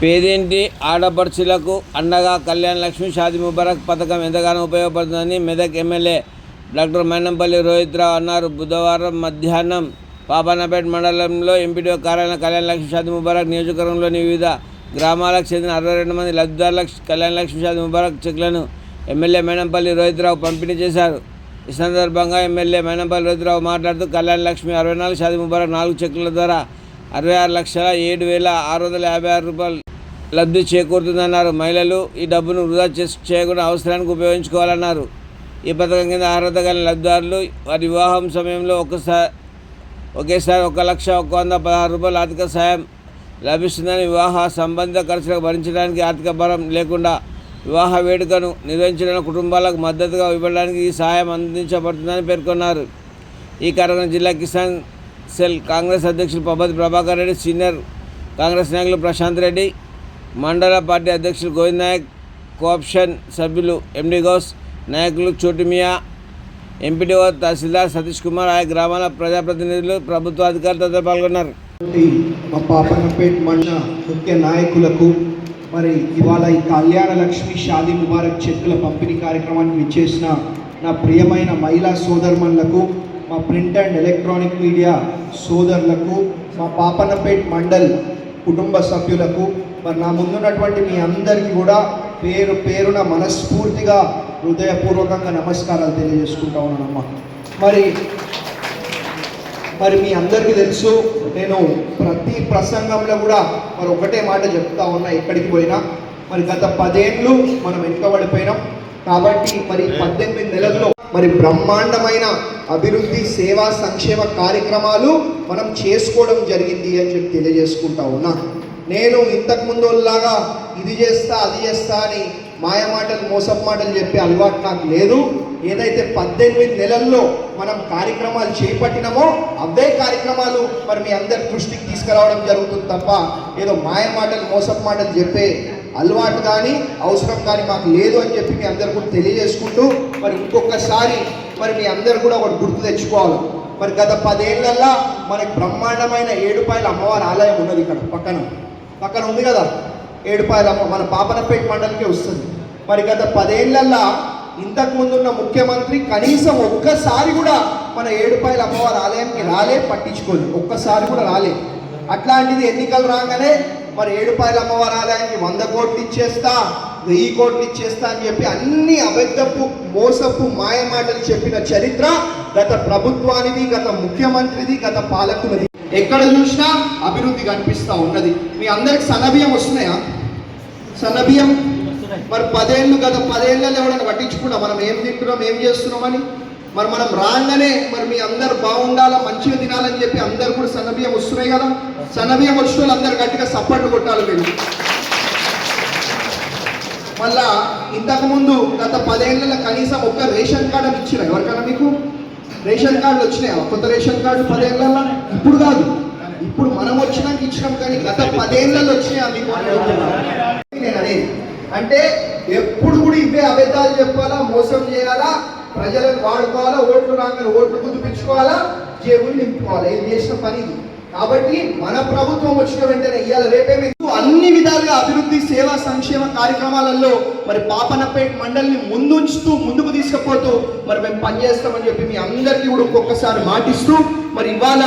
పేదింటి? ఆడపడుచులకు అండగా కళ్యాణ్ లక్ష్మి షాది ముబారక్ పథకం ఎంతగానో ఉపయోగపడుతుందని మెదక్ ఎమ్మెల్యే డాక్టర్ మైనంపల్లి రోహిత్రావు అన్నారు. బుధవారం మధ్యాహ్నం పాపన్నపేట మండలంలో ఎంపీడీఓ కార్యాలయం కళ్యాణ లక్ష్మి షాది ముబారక్ నియోజకవర్గంలోని వివిధ గ్రామాలకు చెందిన అరవై రెండు మంది లబ్ధిదారులకు కళ్యాణ లక్ష్మి షాది ముబారక్ చెక్లను ఎమ్మెల్యే మైనంపల్లి రోహిత్రావు పంపిణీ చేశారు. ఈ సందర్భంగా ఎమ్మెల్యే మైనంపల్లి రోహిత్రావు మాట్లాడుతూ కళ్యాణ లక్ష్మి అరవై నాలుగు షాది ముబారక్ నాలుగు చెక్ల ద్వారా అరవై ఆరు లక్షల ఏడు వేల ఆరు వందల యాభై ఆరు రూపాయలు లబ్ధి చేకూరుతుందన్నారు. మహిళలు ఈ డబ్బును వృధా చేస్- చేయకుండా అవసరానికి ఉపయోగించుకోవాలన్నారు. ఈ పథకం కింద అర్హత కలిగిన లబ్ధిదారులు వారి వివాహం సమయంలో ఒకసారి ఒకేసారి ఒక లక్ష ఒక వంద పదహారు రూపాయల ఆర్థిక సాయం లభిస్తుందని వివాహ సంబంధిత ఖర్చులకు భరించడానికి ఆర్థిక భారం లేకుండా వివాహ వేడుకను నిర్వహించడం కుటుంబాలకు మద్దతుగా ఇవ్వడానికి ఈ సహాయం అందించబడుతుందని పేర్కొన్నారు. ఈ కార్యక్రమం జిల్లా కిసాన్ సెల్ కాంగ్రెస్ అధ్యక్షులు పబ్బతి ప్రభాకర్ రెడ్డి సీనియర్ కాంగ్రెస్ నాయకులు ప్రశాంత్ రెడ్డి మండల పార్టీ అధ్యక్షులు గోవింద్ నాయక్ కోఆప్షన్ సభ్యులు ఎండి గౌస్ నాయకులు చోటుమియా ఎంపీడీఓ తహసీల్దార్ సతీష్ కుమార్ ఆయా గ్రామాల ప్రజాప్రతినిధులు ప్రభుత్వ అధికారులు తదితరులు పాల్గొన్నారు మా పాపన్నపేట మండల ముఖ్య నాయకులకు మరి ఇవాళ ఈ కళ్యాణ లక్ష్మి షాదీ ముబారక్ చెక్కుల పంపిణీ కార్యక్రమానికి విచ్చేసిన నా ప్రియమైన మహిళా సోదరుమణులకు మా ప్రింట్ అండ్ ఎలక్ట్రానిక్ మీడియా సోదరులకు మా పాపన్నపేట్ మండల్ కుటుంబ సభ్యులకు మరి నా ముందున్నటువంటి మీ అందరికీ కూడా పేరు పేరున మనస్ఫూర్తిగా హృదయపూర్వకంగా నమస్కారాలు తెలియజేసుకుంటా ఉన్నానమ్మా. మరి మరి మీ అందరికీ తెలుసు నేను ప్రతి ప్రసంగంలో కూడా మరి ఒకటే మాట చెప్తా ఉన్నా ఎక్కడికి పోయినా. మరి గత పదేళ్ళు మనం వెనుకబడిపోయినాం. కాబట్టి మరి పద్దెనిమిది నెలల్లో మరి బ్రహ్మాండమైన అభివృద్ధి సేవా సంక్షేమ కార్యక్రమాలు మనం చేసుకోవడం జరిగింది అని చెప్పి తెలియజేసుకుంటా ఉన్నా. నేను ఇంతకు ముందులాగా ఇది చేస్తా అది చేస్తా అని మాయ మాటలు మోసపు మాటలు చెప్పే అలవాటు నాకు లేదు. ఏదైతే పద్దెనిమిది నెలల్లో మనం కార్యక్రమాలు చేపట్టినామో అవే కార్యక్రమాలు మరి మీ అందరి దృష్టికి తీసుకురావడం జరుగుతుంది తప్ప ఏదో మాయ మాటలు మోసపు మాటలు చెప్పే అలవాటు కానీ అవసరం కానీ మాకు లేదు అని చెప్పి మీ అందరు కూడా తెలియజేసుకుంటూ మరి ఇంకొకసారి మరి మీ అందరు కూడా ఒకటి గుర్తు తెచ్చుకోవాలి. మరి గత పదేళ్ళల్లా మనకి బ్రహ్మాండమైన ఏడుపాయల అమ్మవారి ఆలయం ఉన్నది ఇక్కడ పక్కన. పక్కన ఉంది కదా? ఏడుపాయల అమ్మ మన పాపనపేట మండలికే వస్తుంది. మరి గత పదేళ్ళల్లా ఇంతకు ముందున్న ముఖ్యమంత్రి కనీసం ఒక్కసారి కూడా మన ఏడుపాయల అమ్మవారి ఆలయంకి రాలే పట్టించుకోలేదు. ఒక్కసారి కూడా రాలే. అట్లాంటిది ఎన్నికలు రాగానే మరి ఏడుపాయల అమ్మవారి ఆలయానికి వంద కోట్లు ఇచ్చేస్తా వెయ్యి కోట్లు ఇచ్చేస్తా అని చెప్పి అన్ని అబద్ధపు మోసపు మాయ మాటలు చెప్పిన చరిత్ర గత ప్రభుత్వానిది గత ముఖ్యమంత్రిది గత పాలకులది. ఎక్కడ చూసినా అభివృద్ధి కనిపిస్తా ఉన్నది. మీ అందరికి సన్నబియ్యం వస్తున్నాయా? సన్నబియ్యం? మరి పదేళ్ళు గత పదేళ్ళలో ఎవరైనా పట్టించుకున్నా మనం ఏం తింటున్నాం ఏం చేస్తున్నామని మరి మనం రాగానే మరి మీ అందరు బాగుండాలా మంచిగా తినాలని చెప్పి అందరు కూడా సన్నబియ్యం వస్తున్నాయి కదా. సన్నబియ్యం వచ్చిన వాళ్ళు అందరు గట్టిగా సప్పట్లు కొట్టాలి మీరు మళ్ళా ఇంతకుముందు గత పదేళ్ళలో కనీసం ఒక్క రేషన్ కార్డు అని ఇచ్చిన ఎవరికైనా మీకు? రేషన్ కార్డులు వచ్చినాయా? కొత్త రేషన్ కార్డు పదేళ్ళలో? ఇప్పుడు కాదు. ఇప్పుడు మనం వచ్చినాక ఇచ్చినాం కానీ గత పదేళ్ళలో వచ్చినాయా మీకు? నేను అనేది. అంటే ఎప్పుడు కూడా ఇవే అబద్ధాలు చెప్పాలా మోసం చేయాలా ప్రజలను వాడుకోవాలా ఓట్లు రాగానే ఓట్లు కుదిపించుకోవాలా జేబులు నింపుకోవాలా? ఇది చేసిన పని ఇది. కాబట్టి మన ప్రభుత్వం వచ్చిన వెంటనే ఇవాళ రేపేమి అన్ని విధాలుగా అభివృద్ధి సేవా సంక్షేమ కార్యక్రమాలలో మరి పాపనపేట్ మండలిని ముందుంచుతూ ముందుకు తీసుకుపోతూ మరి మేము పనిచేస్తామని చెప్పి మీ అందరికీ కూడా ఒక్కొక్కసారి మాటిస్తూ మరి ఇవాళ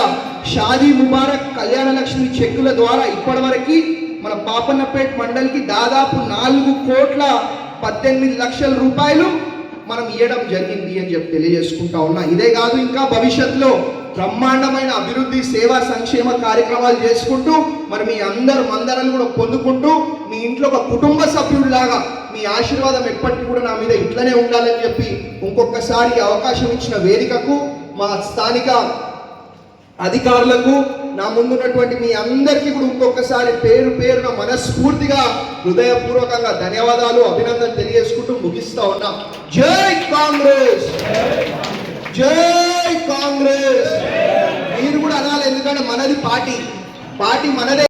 షాదీ ముబారక్ కళ్యాణ లక్ష్మి చెక్కుల ద్వారా ఇప్పటి మన పాపన్నపేట్ మండలికి దాదాపు నాలుగు కోట్ల పద్దెనిమిది లక్షల రూపాయలు మనం ఇవ్వడం జరిగింది అని చెప్పి తెలియజేసుకుంటా ఉన్నా. ఇదే కాదు ఇంకా భవిష్యత్తులో బ్రహ్మాండమైన అభివృద్ధి సేవా సంక్షేమ కార్యక్రమాలు చేసుకుంటూ మరి మీ అందరు మందరలు కూడా పొందుకుంటూ మీ ఇంట్లో ఒక కుటుంబ సభ్యుడిలాగా మీ ఆశీర్వాదం ఎప్పటికీ కూడా నా మీద ఇట్లనే ఉండాలని చెప్పి ఇంకొకసారి అవకాశం ఇచ్చిన వేదికకు మా స్థానిక అధికారులకు నా ముందున్నటువంటి మీ అందరికీ కూడా ఇంకొకసారి పేరు పేరున మనస్ఫూర్తిగా హృదయపూర్వకంగా ధన్యవాదాలు అభినందన తెలియజేసుకుంటూ ముగిస్తా ఉన్నా. జై కాంగ్రెస్! జై కాంగ్రెస్ మీరు కూడా అనాలి ఎందుకంటే మనది పార్టీ పార్టీ మనదే